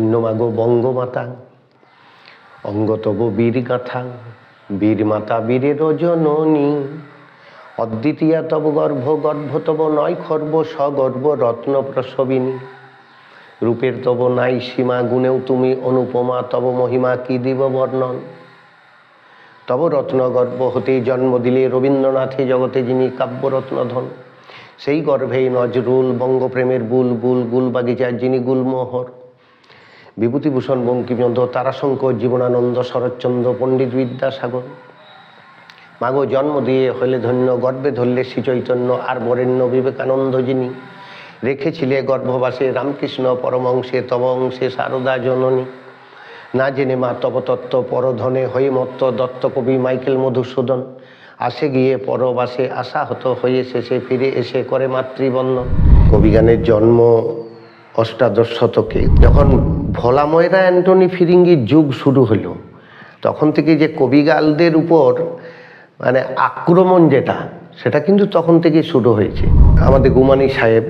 ধন্য মাগো বঙ্গমাতা, অঙ্গতব বীর গাথা বীর মাতা বীরের জননী। অদ্বিতীয়া তব গর্ভ গর্ভ তব নয় খর্ব, সগর্ব রত্ন প্রসবিনী। রূপের তব নাই সীমা, গুণেও তুমি অনুপমা, তব মহিমা কি দিব বর্ণন? তব রত্ন গর্ভ হতেই জন্ম দিলে রবীন্দ্রনাথে জগতে যিনি কাব্যরত্নধন সেই গর্ভেই নজরুল বঙ্গপ্রেমের বুল বুল গুল বাগিচার যিনি গুলমোহর। বিভূতিভূষণ, বঙ্কিমচন্দ্র, তারাশঙ্কর, জীবনানন্দ, শরৎচন্দ্র, পণ্ডিত বিদ্যাসাগর। মাগো জন্ম দিয়ে হইলে ধন্য, গর্বে ধরলে শ্রীচৈতন্য আর বরেণ্য বিবেকানন্দ যিনি রেখেছিলে গর্ভবাসে রামকৃষ্ণ পরমংসে তব অংশে সারদা জননী। না জেনে মা তপতত্ত্ব, পরধনে হয়ে মত্ত দত্ত কবি মাইকেল মধুসূদন। আসে গিয়ে পরবাসে আশাহত হয়ে শেষে ফিরে এসে করে মাতৃবন্ধন। কবিগানের জন্ম অষ্টাদশ শতকে যখন ভোলাময়রা অ্যান্টনি ফিরিঙ্গির যুগ শুরু হলো, তখন থেকে যে কবিগালদের উপর মানে আক্রমণ যেটা, সেটা কিন্তু তখন থেকে শুরু হয়েছে। আমাদের গুমানি সাহেব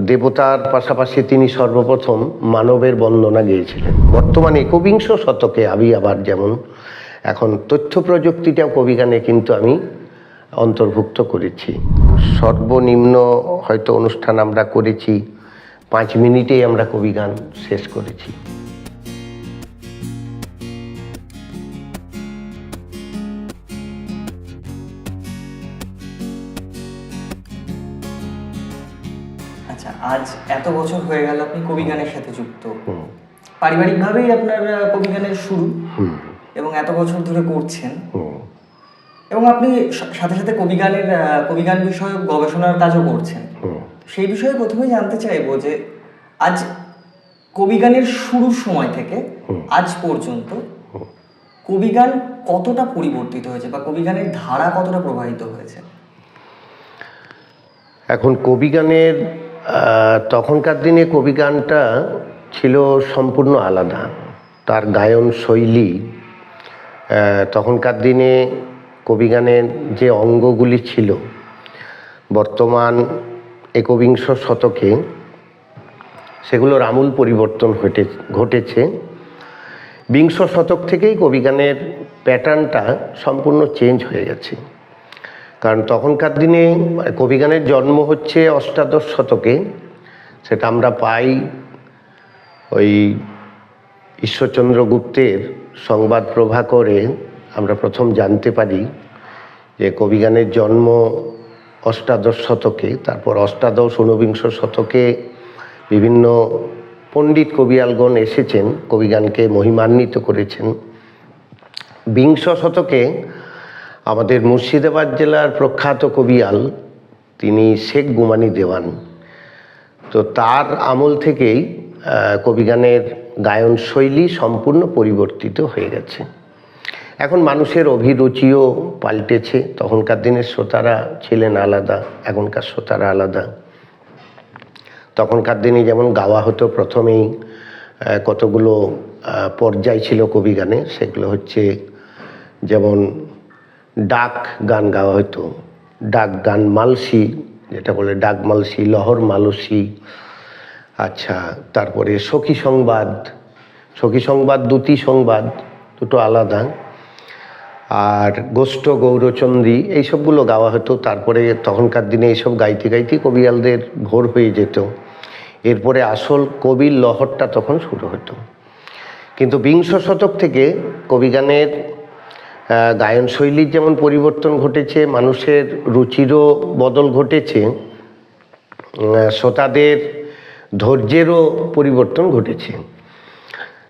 দেবতার পাশাপাশি তিনি সর্বপ্রথম মানবের বন্দনা গিয়েছিলেন। বর্তমানে একবিংশ শতকে আমি আবার যেমন, এখন তথ্য প্রযুক্তিটাও কবিগানে কিন্তু আমি অন্তর্ভুক্ত করেছি। সর্বনিম্ন হয়তো অনুষ্ঠান আমরা করেছি পাঁচ মিনিটেই আমরা কবিগান শেষ করেছি। আচ্ছা আজ এত বছর হয়ে গেল আপনি কবি গানের সাথে যুক্ত। পারিবারিকভাবেই আপনার কবি গানের শুরু। এবং এত বছর ধরে করছেন। এবং আপনি সাথে সাথে কবি গানের কবি গান বিষয়ক গবেষণার কাজও করছেন। সেই বিষয়ে প্রথমে জানতে চাইব যে আজ কবি গানের শুরুর সময় থেকে আজ পর্যন্ত কবি গান কতটা পরিবর্তিত হয়েছে বা কবি গানের ধারা কতটা প্রবাহিত হয়েছে? এখন কবিগানের তখনকার দিনে কবিগানটা ছিল সম্পূর্ণ আলাদা। তার গায়ন শৈলী তখনকার দিনে কবিগানের যে অঙ্গগুলি ছিল বর্তমান একবিংশ শতকে সেগুলোর আমূল পরিবর্তন ঘটে ঘটেছে। বিংশ শতক থেকেই কবিগানের প্যাটার্নটা সম্পূর্ণ চেঞ্জ হয়ে গেছে। কারণ তখনকার দিনে কবিগানের জন্ম হচ্ছে অষ্টাদশ শতকে। সেটা আমরা পাই ওই ঈশ্বরচন্দ্র গুপ্তের সংবাদ প্রভাকরে আমরা প্রথম জানতে পারি যে কবিগানের জন্ম অষ্টাদশ শতকে, তারপর অষ্টাদশ ঊনবিংশ শতকে বিভিন্ন পণ্ডিত কবিয়ালগণ এসেছেন, কবিগানকে মহিমান্বিত করেছেন। বিংশ শতকে আমাদের মুর্শিদাবাদ জেলার প্রখ্যাত কবিয়াল, তিনি শেখ গুমানি দেওয়ান। তো তার আমল থেকেই কবিগানের গায়ন শৈলী সম্পূর্ণ পরিবর্তিত হয়ে গেছে। এখন মানুষের অভিরুচিও পাল্টেছে। তখনকার দিনের শ্রোতারা ছিলেন আলাদা, এখনকার শ্রোতারা আলাদা। তখনকার দিনে যেমন গাওয়া হতো প্রথমেই কতগুলো পর্যায় ছিল কবি গানে, সেগুলো হচ্ছে যেমন ডাক গান গাওয়া হতো। ডাক গান মালসি, যেটা বলে ডাক মালসি, লহর মালসি আচ্ছা তারপরে সখী সংবাদ সখী সংবাদ দুটি সংবাদ, দুটো আলাদা। আর গোষ্ঠ গৌরচন্দ্রী, এইসবগুলো গাওয়া হতো। তারপরে তখনকার দিনে এইসব গাইতে গাইতে কবিয়ালদের ভোর হয়ে যেত। এরপরে আসল কবির লহরটা তখন শুরু হতো। কিন্তু বিংশ শতক থেকে কবিগানের গায়ন শৈলীর যেমন পরিবর্তন ঘটেছে, মানুষের রুচিরও বদল ঘটেছে শ্রোতাদের ধৈর্যেরও পরিবর্তন ঘটেছে।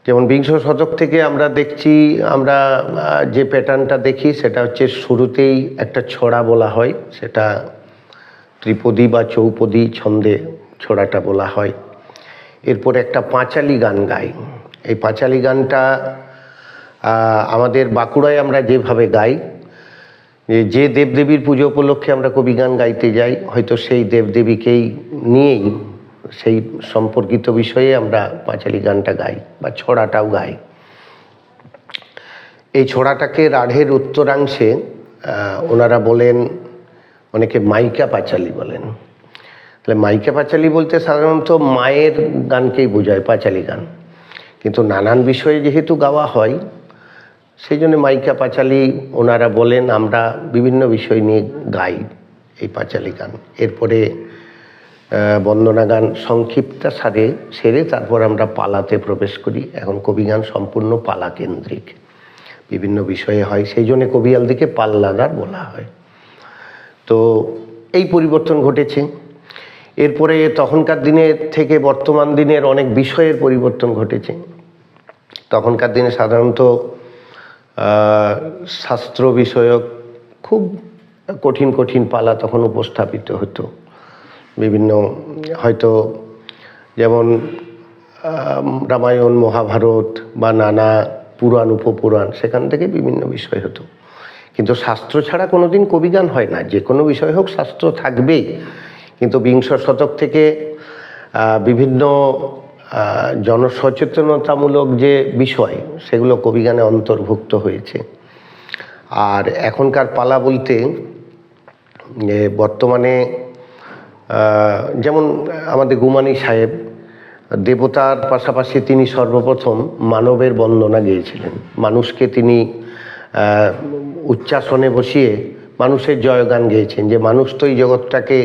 যেমন বিংশ শতক থেকে আমরা দেখছি, আমরা যে প্যাটার্নটা দেখি সেটা হচ্ছে শুরুতেই একটা ছড়া বলা হয়, সেটা ত্রিপদী বা চৌপদী ছন্দে ছড়াটা বলা হয়। এরপর একটা পাঁচালি গান গাই। এই পাঁচালি গানটা আমাদের বাঁকুড়ায় আমরা যেভাবে গাই যে দেবদেবীর পুজো উপলক্ষে আমরা কবি গান গাইতে যাই, হয়তো সেই দেবদেবীকেই নিয়েই সেই সম্পর্কিত বিষয়ে আমরা পাঁচালি গানটা গাই বা ছড়াটাও গাই। এই ছড়াটাকে রাঢ়ের উত্তরাংশে ওনারা বলেন, অনেকে মাইকা পাঁচালি বলেন। তাহলে মাইকা পাঁচালি বলতে সাধারণত মায়ের গানকেই বোঝায়, পাঁচালি গান। কিন্তু নানান বিষয়ে যেহেতু গাওয়া হয়, সেই জন্য মাইকা পাঁচালি ওনারা বলেন, আমরা বিভিন্ন বিষয় নিয়ে গাই এই পাঁচালি গান। এরপরে বন্দনা গান সংক্ষিপ্তা সারে সেরে তারপর আমরা পালাতে প্রবেশ করি। এখন কবি গান সম্পূর্ণ পালা কেন্দ্রিক বিভিন্ন বিষয়ে হয়, সেই জন্য কবিয়ালদিকে পাল্লাদার বলা হয়। তো এই পরিবর্তন ঘটেছে। এরপরে তখনকার দিনের থেকে বর্তমান দিনের অনেক বিষয়ের পরিবর্তন ঘটেছে। তখনকার দিনে সাধারণত শাস্ত্র বিষয়ক খুব কঠিন কঠিন পালা তখন উপস্থাপিত হতো। বিভিন্ন, হয়তো যেমন রামায়ণ, মহাভারত বা নানা পুরাণ, উপপুরাণ, সেখান থেকে বিভিন্ন বিষয় হতো। কিন্তু শাস্ত্র ছাড়া কোনো কোনোদিন কবিগান হয় না। যে কোনো বিষয় হোক, শাস্ত্র থাকবেই। কিন্তু বিংশ শতক থেকে বিভিন্ন জনসচেতনতামূলক যে বিষয়, সেগুলো কবিগানে অন্তর্ভুক্ত হয়েছে। আর এখনকার পালা বলতে বর্তমানে যেমন আমাদের গুমানি সাহেব, দেবতার পাশাপাশি তিনি সর্বপ্রথম মানবের বন্দনা গেয়েছিলেন। মানুষকে তিনি উচ্চাসনে বসিয়ে মানুষের জয়গান গেয়েছেন যে মানুষ তো এই জগৎটাকে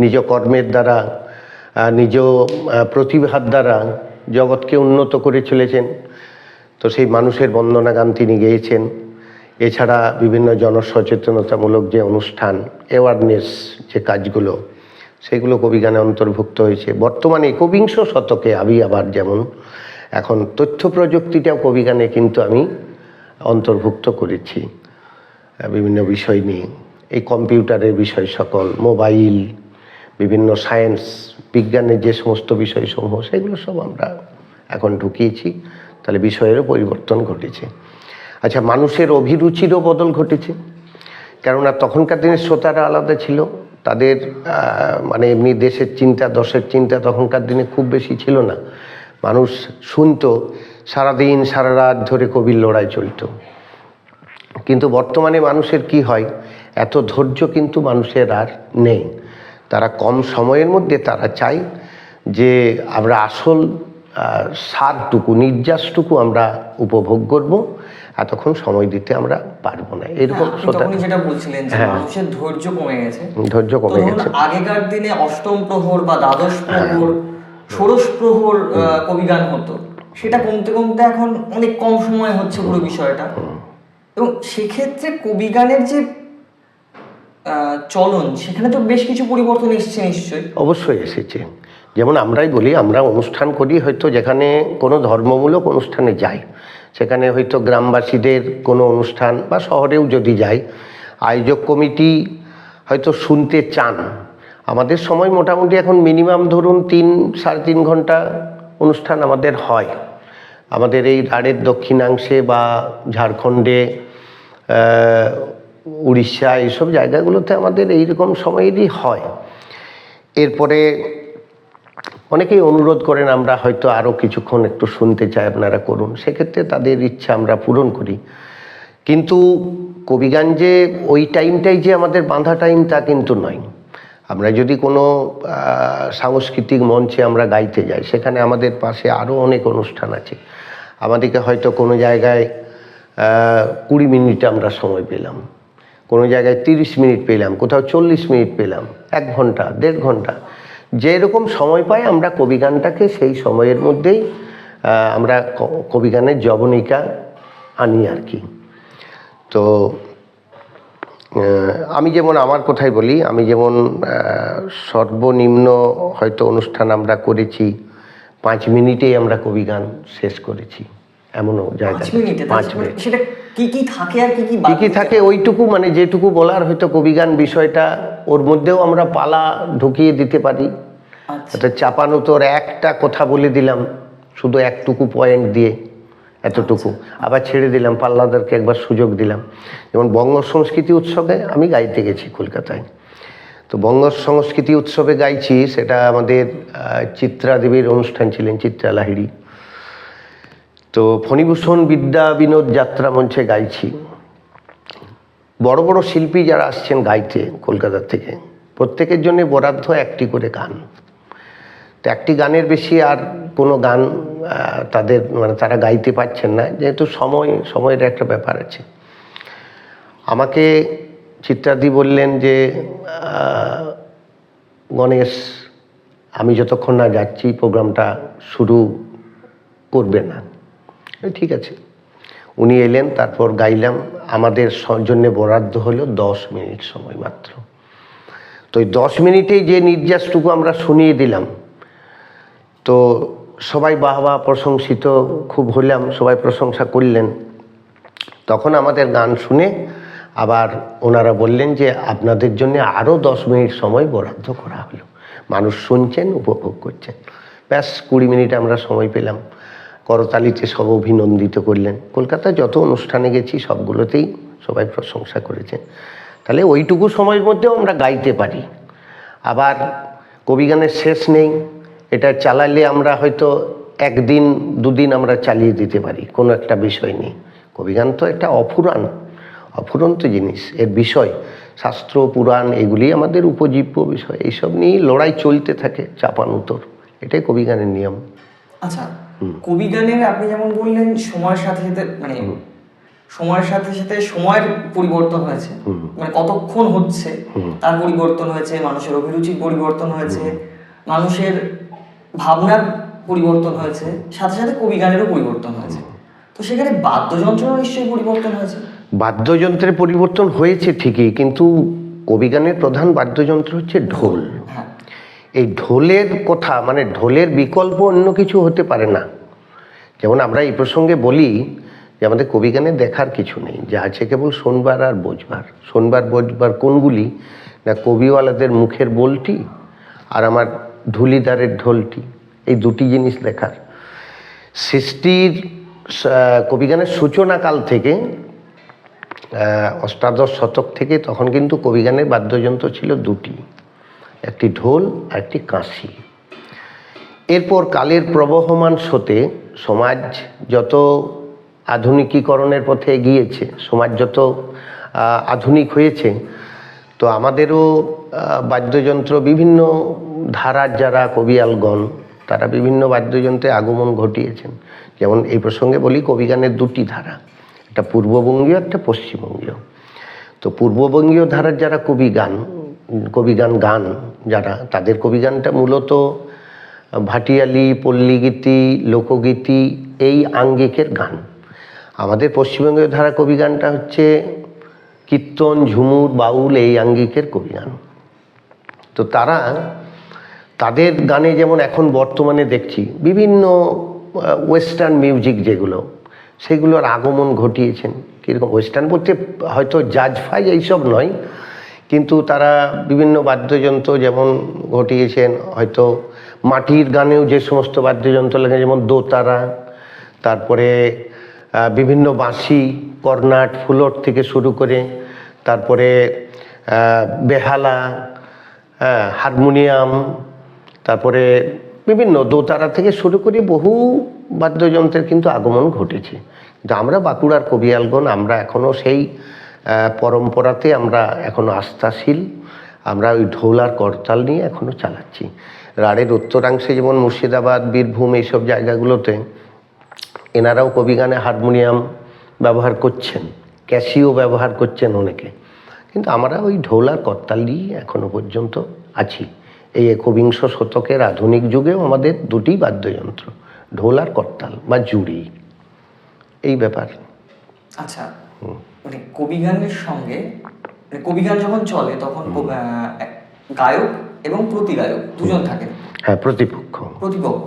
নিজ কর্মের দ্বারা নিজ প্রতিভার দ্বারা জগৎকে উন্নত করে চলেছেন। তো সেই মানুষের বন্দনা গান তিনি গেয়েছেন। এছাড়া বিভিন্ন জনসচেতনতামূলক যে অনুষ্ঠান অ্যাওয়ারনেস যে কাজগুলো সেগুলো কবিগানে অন্তর্ভুক্ত হয়েছে। বর্তমানে একবিংশ শতকে আমি আবার যেমন, এখন তথ্য প্রযুক্তিটাও কবিগানে কিন্তু আমি অন্তর্ভুক্ত করেছি। বিভিন্ন বিষয় নিয়ে। এই কম্পিউটারের বিষয় সকল, মোবাইল, বিভিন্ন সায়েন্স, বিজ্ঞানের যে সমস্ত বিষয়সমূহ, সেগুলো সব আমরা এখন ঢুকিয়েছি। তাহলে বিষয়েরও পরিবর্তন ঘটেছে। আচ্ছা মানুষের অভিরুচিরও বদল ঘটেছে। কেননা তখনকার দিনের শ্রোতারা আলাদা ছিল। তাদের মানে এমনি দেশের চিন্তা, দশের চিন্তা তখনকার দিনে খুব বেশি ছিল না। মানুষ শুনত, সারাদিন সারা রাত ধরে কবির লড়াই চলতো। কিন্তু বর্তমানে মানুষের কি হয়, এত ধৈর্য কিন্তু মানুষের আর নেই। তারা কম সময়ের মধ্যে তারা চায় যে আমরা আসল সারটুকু নির্যাসটুকু আমরা উপভোগ করব। এতক্ষণ সময় দিতে আমরা পারব না। এরকম আপনি যেটা বলছিলেন যে হ্যাঁ। মানুষের ধৈর্য কমে গেছে। ধৈর্য কমে গেছে। আগেকার দিনে অষ্টম প্রহর বা দ্বাদশ হ্যাঁ। প্রহর ষোড়শ প্রহর কবিগান হতো। সেটা কমতে কমতে এখন অনেক কম সময় হচ্ছে পুরো বিষয়টা। এবং সেক্ষেত্রে কবিগানের যে চলন সেখানে তো বেশ কিছু পরিবর্তন এসেছে নিশ্চয়ই। অবশ্যই এসেছে। যেমন আমরাই বলি আমরা অনুষ্ঠান করি হয়তো যেখানে কোনো ধর্মমূলক অনুষ্ঠানে যাই। সেখানে হয়তো গ্রামবাসীদের কোনো অনুষ্ঠান বা শহরেও যদি যাই, আয়োজক কমিটি হয়তো শুনতে চান। আমাদের সময় মোটামুটি এখন মিনিমাম ধরুন তিন, সাড়ে তিন ঘণ্টা অনুষ্ঠান আমাদের হয়। আমাদের এই রাঢ়ের দক্ষিণাংশে বা ঝাড়খণ্ডে উড়িষ্যা, এইসব জায়গাগুলোতে আমাদের এইরকম সময়েরই হয়। এরপরে অনেকেই অনুরোধ করেন আমরা হয়তো আরও কিছুক্ষণ একটু শুনতে চাই, আপনারা করুন। সেক্ষেত্রে তাদের ইচ্ছা আমরা পূরণ করি। কিন্তু কবিগান যে ওই টাইমটাই যে আমাদের বাঁধা টাইম তা কিন্তু নয়। আমরা যদি কোনো সাংস্কৃতিক মঞ্চে আমরা গাইতে যাই, সেখানে আমাদের পাশে আরও অনেক অনুষ্ঠান আছে। আমাদেরকে হয়তো কোনো জায়গায় কুড়ি মিনিট আমরা সময় পেলাম। কোনো জায়গায় তিরিশ মিনিট পেলাম, কোথাও চল্লিশ মিনিট পেলাম, এক ঘণ্টা, দেড় ঘণ্টা। যেরকম সময় পাই, আমরা কবিগানটাকে সেই সময়ের মধ্যেই আমরা ক- কবিগানের জবনিকা আনি আর কি। তো আমি যেমন আমার কথাই বলি, আমি যেমন সর্বনিম্ন হয়তো অনুষ্ঠান আমরা করেছি, পাঁচ মিনিটেই আমরা কবিগান শেষ করেছি। এমনও জায়গা পাঁচ মিনিট সেটা কি কি থাকে আর কি কি কি কি থাকে ওইটুকু মানে যেটুকু বলার হয়তো কবিগান বিষয়টা ওর মধ্যেও আমরা পালা ঢুকিয়ে দিতে পারি। আচ্ছা। এটা চাপানো তোর একটা কথা বলে দিলাম শুধু একটুকু পয়েন্ট দিয়ে এতটুকু। আবার ছেড়ে দিলাম পাল্লাদারকে একবার সুযোগ দিলাম। যেমন বঙ্গ সংস্কৃতি উৎসবে আমি গাইতে গেছি কলকাতায়। তো বঙ্গ সংস্কৃতি উৎসবে গাইছি সেটা আমাদের চিত্রা দেবীর অনুষ্ঠান ছিলেন চিত্রা লাহিড়ী তো ফণীভূষণ বিদ্যা বিনোদ যাত্রা মঞ্চে গাইছি। বড় বড় শিল্পী যারা আসছেন গাইতে কলকাতা থেকে, প্রত্যেকের জন্য বরাদ্দ একটি করে গান। তো একটি গানের বেশি আর কোনো গান তাদের মানে তারা গাইতে পারছেন না, যেহেতু সময়, সময়ের একটা ব্যাপার আছে। আমাকে চিত্রাদি বললেন যে গণেশ, আমি যতক্ষণ না যাচ্ছি, প্রোগ্রামটা শুরু করবে না। ঠিক আছে। উনি এলেন, তারপর গাইলাম, আমাদের জন্য বরাদ্দ হলো দশ মিনিট সময় মাত্র। তো ওই দশ মিনিটেই যে নির্যাসটুকু আমরা শুনিয়ে দিলাম, তো সবাই বাহবা প্রশংসিত, খুব হলাম, সবাই প্রশংসা করলেন। তখন আমাদের গান শুনে আবার ওনারা বললেন যে, আপনাদের জন্য আরও দশ মিনিট সময় বরাদ্দ করা হলো। মানুষ শুনছেন, উপভোগ করছেন। ব্যাস, কুড়ি মিনিট আমরা সময় পেলাম। করতালিতে সব অভিনন্দিত করলেন। কলকাতায় যত অনুষ্ঠানে গেছি, সবগুলোতেই সবাই প্রশংসা করেছেন। তাহলে ওইটুকু সময়ের মধ্যেও আমরা গাইতে পারি। আবার কবিগানের শেষ নেই, এটা চালালে আমরা হয়তো একদিন, দুদিন আমরা চালিয়ে দিতে পারি, কোনো একটা বিষয় নেই। কবিগান তো একটা অফুরান, অফুরন্ত জিনিস, এর বিষয়। শাস্ত্র, পুরাণ, এগুলি আমাদের উপজীব্য বিষয়। এইসব নিয়েই লড়াই চলতে থাকে চাপান উত্তর এটাই কবিগানের নিয়ম। আচ্ছা কবি গানের আপনি যেমন বললেন সময়ের সাথে সাথে মানে সময়ের সাথে সাথে সময়ের পরিবর্তন হয়েছে। মানে কতক্ষণ হচ্ছে তার পরিবর্তন হয়েছে মানুষের অভিরুচির পরিবর্তন হয়েছে মানুষের ভাবনার পরিবর্তন হয়েছে সাথে সাথে কবি গানেরও পরিবর্তন হয়েছে। তো সেখানে বাদ্যযন্ত্রেরও নিশ্চয়ই পরিবর্তন হয়েছে। বাদ্যযন্ত্রের পরিবর্তন হয়েছে ঠিকই কিন্তু কবিগানের প্রধান বাদ্যযন্ত্র হচ্ছে ঢোল। হ্যাঁ। এই ঢোলের কথা মানে ঢোলের বিকল্প অন্য কিছু হতে পারে না। যেমন আমরা এই প্রসঙ্গে বলি যে আমাদের কবিগানে দেখার কিছু নেই, যা আছে কেবল শোনবার আর বোঝবার। শোনবার, বোঝবার কোনগুলি? না, কবিওয়ালাদের মুখের বলটি আর আমার ঢুলিদারের ঢোলটি। এই দুটি জিনিস দেখার। সৃষ্টির কবিগানের সূচনাকাল থেকে অষ্টাদশ শতক থেকে তখন কিন্তু কবিগানের বাদ্যযন্ত্র ছিল দুটি। একটি ঢোল আর একটি কাঁসি এরপর কালের প্রবহমান স্রোতে সমাজ যত আধুনিকীকরণের পথে এগিয়েছে, সমাজ যত আধুনিক হয়েছে, তো আমাদেরও বাদ্যযন্ত্র বিভিন্ন ধারার যারা কবিয়ালগণ, তারা বিভিন্ন বাদ্যযন্ত্রে আগমন ঘটিয়েছেন। যেমন এই প্রসঙ্গে বলি কবিগানের দুটি ধারা, একটা পূর্ববঙ্গীয়, একটা পশ্চিমবঙ্গীয়। তো পূর্ববঙ্গীয় ধারার যারা কবি গান কবিগান গান, যারা, তাদের কবিগানটা মূলত, ভাটিয়ালি, পল্লীগীতি, লোকগীতি, এই আঙ্গিকের গান। আমাদের পশ্চিমবঙ্গীয় ধারা কবিগানটা হচ্ছে, কীর্তন, ঝুমুর, বাউল, এই আঙ্গিকের কবিগান। তো তারা, তাদের গানে যেমন এখন বর্তমানে দেখছি, বিভিন্ন ওয়েস্টার্ন মিউজিক যেগুলো, সেগুলোর আগমন ঘটিয়েছেন। কীরকম ওয়েস্টার্ন বলতে হয়তো জাজ ফাই এইসব নয় কিন্তু তারা বিভিন্ন বাদ্যযন্ত্র যেমন ঘটিয়েছেন, হয়তো মাটির গানেও যে সমস্ত বাদ্যযন্ত্র লাগে যেমন দোতারা, তারপরে বিভিন্ন বাঁশি, কর্নাট, ফুলট থেকে শুরু করে, তারপরে বেহালা হারমোনিয়াম, তারপরে বিভিন্ন দোতারা থেকে শুরু করে বহু বাদ্যযন্ত্রের কিন্তু আগমন ঘটেছে। কিন্তু আমরা বাঁকুড়ার কবিয়ালগণ, আমরা এখনও সেই পরম্পরাতে আমরা এখনও আস্থাশীল। আমরা ওই ঢোল আর করতাল নিয়ে এখনও চালাচ্ছি। রাঢ়ের উত্তরাংশে যেমন মুর্শিদাবাদ বীরভূম এইসব জায়গাগুলোতে এনারাও কবিগানে হারমোনিয়াম ব্যবহার করছেন ক্যাসিও ব্যবহার করছেন অনেকে। কিন্তু আমরা ওই ঢোল আর করতাল নিয়েই এখনও পর্যন্ত আছি। এই একবিংশ শতকের আধুনিক যুগেও আমাদের দুটি বাদ্যযন্ত্র ঢোল আর করতাল বা জুড়ি। এই ব্যাপার। আচ্ছা। মানে কবি গানের সঙ্গে মানে কবি গান যখন চলে তখন গায়ক এবং প্রতিগায়ক দুজন থাকেন। হ্যাঁ প্রতিপক্ষ। প্রতিপক্ষ।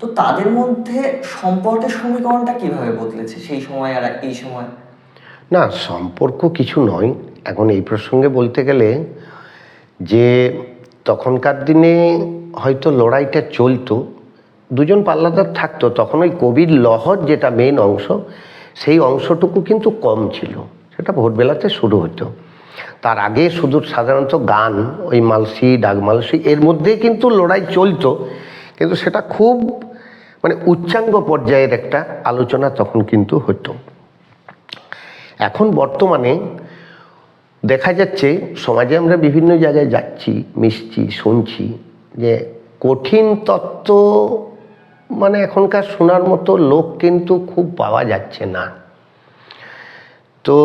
তো তাদের মধ্যে সম্পর্কের সমীকরণটা কীভাবে বদলেছে? সেই সময় আর এই সময়? না সম্পর্ক কিছু নয়। এখন এই প্রসঙ্গে বলতে গেলে যে তখনকার দিনে হয়তো লড়াইটা চলতো দুজন পাল্লাদার থাকতো তখন ওই কবির লহর যেটা মেন অংশ সেই অংশটুকু কিন্তু কম ছিল। সেটা ভোরবেলাতে শুরু হতো। তার আগে শুধু সাধারণত গান, ওই মালসি ডাকমালসি এর মধ্যেই কিন্তু লড়াই চলতো। কিন্তু সেটা খুব মানে উচ্চাঙ্গ পর্যায়ের একটা আলোচনা তখন কিন্তু হতো। এখন বর্তমানে দেখা যাচ্ছে, সমাজে আমরা বিভিন্ন জায়গায় যাচ্ছি, মিশছি, শুনছি যে কঠিন তত্ত্ব মানে এখনকার শোনার মতো লোক কিন্তু খুব পাওয়া যাচ্ছে না। তো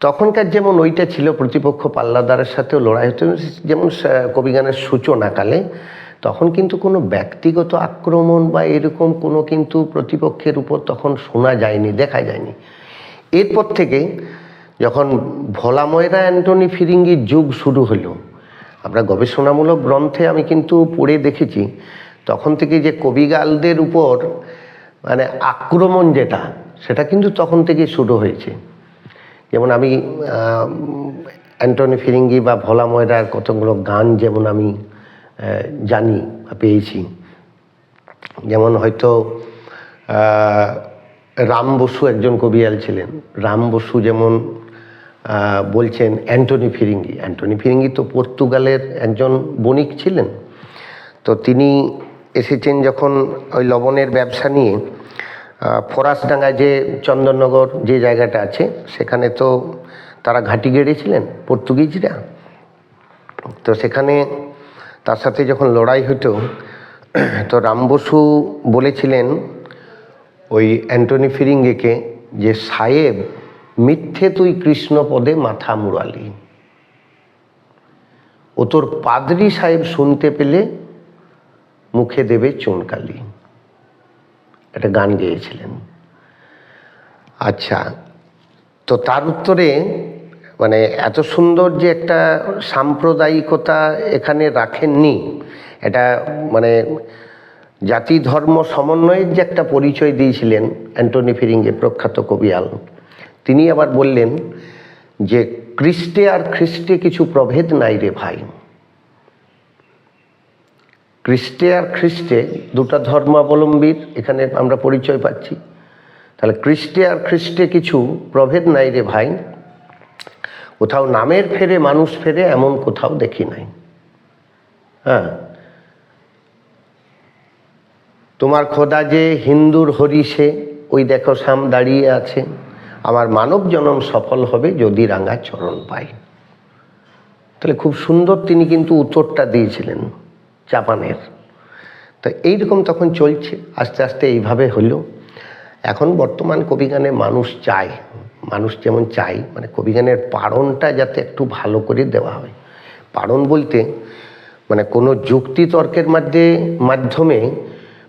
তখনকার যেমন ওইটা ছিল প্রতিপক্ষ পাল্লাদারের সাথেও লড়াই হতো, যেমন কবিগানের সূচনাকালে তখন কিন্তু কোনো ব্যক্তিগত আক্রমণ বা এরকম কোনো কিন্তু প্রতিপক্ষের উপর তখন শোনা যায়নি, দেখা যায়নি। এরপর থেকে যখন ভোলাময়রা, অ্যান্টনি ফিরিঙ্গির যুগ শুরু হলো, আমরা গবেষণামূলক গ্রন্থে আমি কিন্তু পড়ে দেখেছি তখন থেকে যে কবিগালদের উপর মানে আক্রমণ যেটা, সেটা কিন্তু তখন থেকে শুরু হয়েছে। যেমন আমি অ্যান্টনি ফিরিঙ্গি বা ভোলা ময়রার কতগুলো গান যেমন আমি জানি বা পেয়েছি। যেমন হয়তো রাম বসু একজন কবিয়াল ছিলেন। রাম বসু যেমন বলছেন অ্যান্টনি ফিরিঙ্গি। অ্যান্টনি ফিরিঙ্গি তো পর্তুগালের একজন বণিক ছিলেন। তো তিনি এসেছেন যখন ওই লবণের ব্যবসা নিয়ে ফরাসডাঙ্গায় যে চন্দননগর যে জায়গাটা আছে, সেখানে তো তারা ঘাঁটি গেড়েছিলেন, পর্তুগিজরা? তো সেখানে তার সাথে যখন লড়াই হতো, তো রাম বসু বলেছিলেন ওই অ্যান্টনি ফিরিঙ্গেকে যে সাহেব মিথ্যে তুই কৃষ্ণ পদে মাথা মুড়ালি। ও তোর পাদরি সাহেব শুনতে পেলে মুখে দেবে চুনকালি। একটা গান গেয়েছিলেন। আচ্ছা তো তার উত্তরে মানে এত সুন্দর যে একটা সাম্প্রদায়িকতা এখানে রাখেননি, এটা মানে জাতি ধর্ম সমন্বয়ের যে একটা পরিচয় দিয়েছিলেন অ্যান্টনি ফিরিঙ্গে প্রখ্যাত কবিয়াল তিনি আবার বললেন যে খ্রিস্টে আর খ্রিস্টে কিছু প্রভেদ নাই রে ভাই। খ্রিস্টে আর খ্রিস্টে দুটা ধর্মাবলম্বীর এখানে আমরা পরিচয় পাচ্ছি। তাহলে খ্রিস্টে আর খ্রিস্টে কিছু প্রভেদ নাই রে ভাই। কোথাও নামের ফেরে, মানুষ ফেরে, এমন কোথাও দেখি নাই। হ্যাঁ? তোমার খোদা যে হিন্দুর হরিষে ওই দেখো সাম দাঁড়িয়ে আছে। আমার মানব জনম সফল হবে যদি রাঙা চরণ পাই তাহলে খুব সুন্দর তিনি কিন্তু উত্তরটা দিয়েছিলেন। জাপানের। তো এইরকম তখন চলছে, আস্তে আস্তে এইভাবে হলো। এখন বর্তমান কবিগানে মানুষ চায়, মানুষ যেমন চাই মানে কবিগানের পারণটা যাতে একটু ভালো করে দেওয়া হয়। পারণ বলতে মানে কোনো যুক্তি তর্কের মধ্যে মাধ্যমে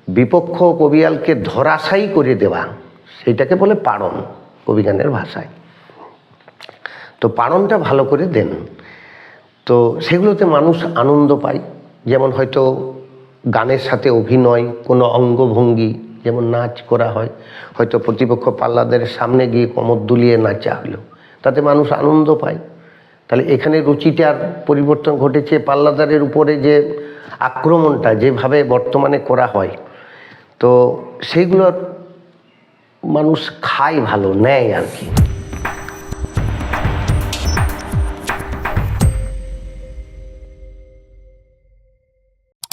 বিপক্ষ কবিয়ালকে ধরাশায়ী করে দেওয়া, সেইটাকে বলে পারণ কবিগানের ভাষায়। তো পারণটা ভালো করে দেন। তো সেগুলোতে মানুষ আনন্দ পায়। যেমন হয়তো গানের সাথে অভিনয়, কোনো অঙ্গভঙ্গি যেমন নাচ করা হয়, হয়তো প্রতিপক্ষ পাল্লাদের সামনে গিয়ে কোমর দুলিয়ে নাচা হলো, তাতে মানুষ আনন্দ পায়। তাহলে এখানে রুচিটার পরিবর্তন ঘটেছে, পাল্লাদারের উপরে যে আক্রমণটা যেভাবে বর্তমানে করা হয়, তো সেইগুলোর মানুষ খায় ভালো, নেয় আর কি।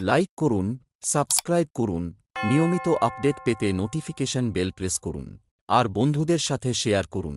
লাইক করুন, সাবস্ক্রাইব করুন, নিয়মিত আপডেট পেতে নোটিফিকেশন বেল প্রেস করুন, আর বন্ধুদের সাথে শেয়ার করুন।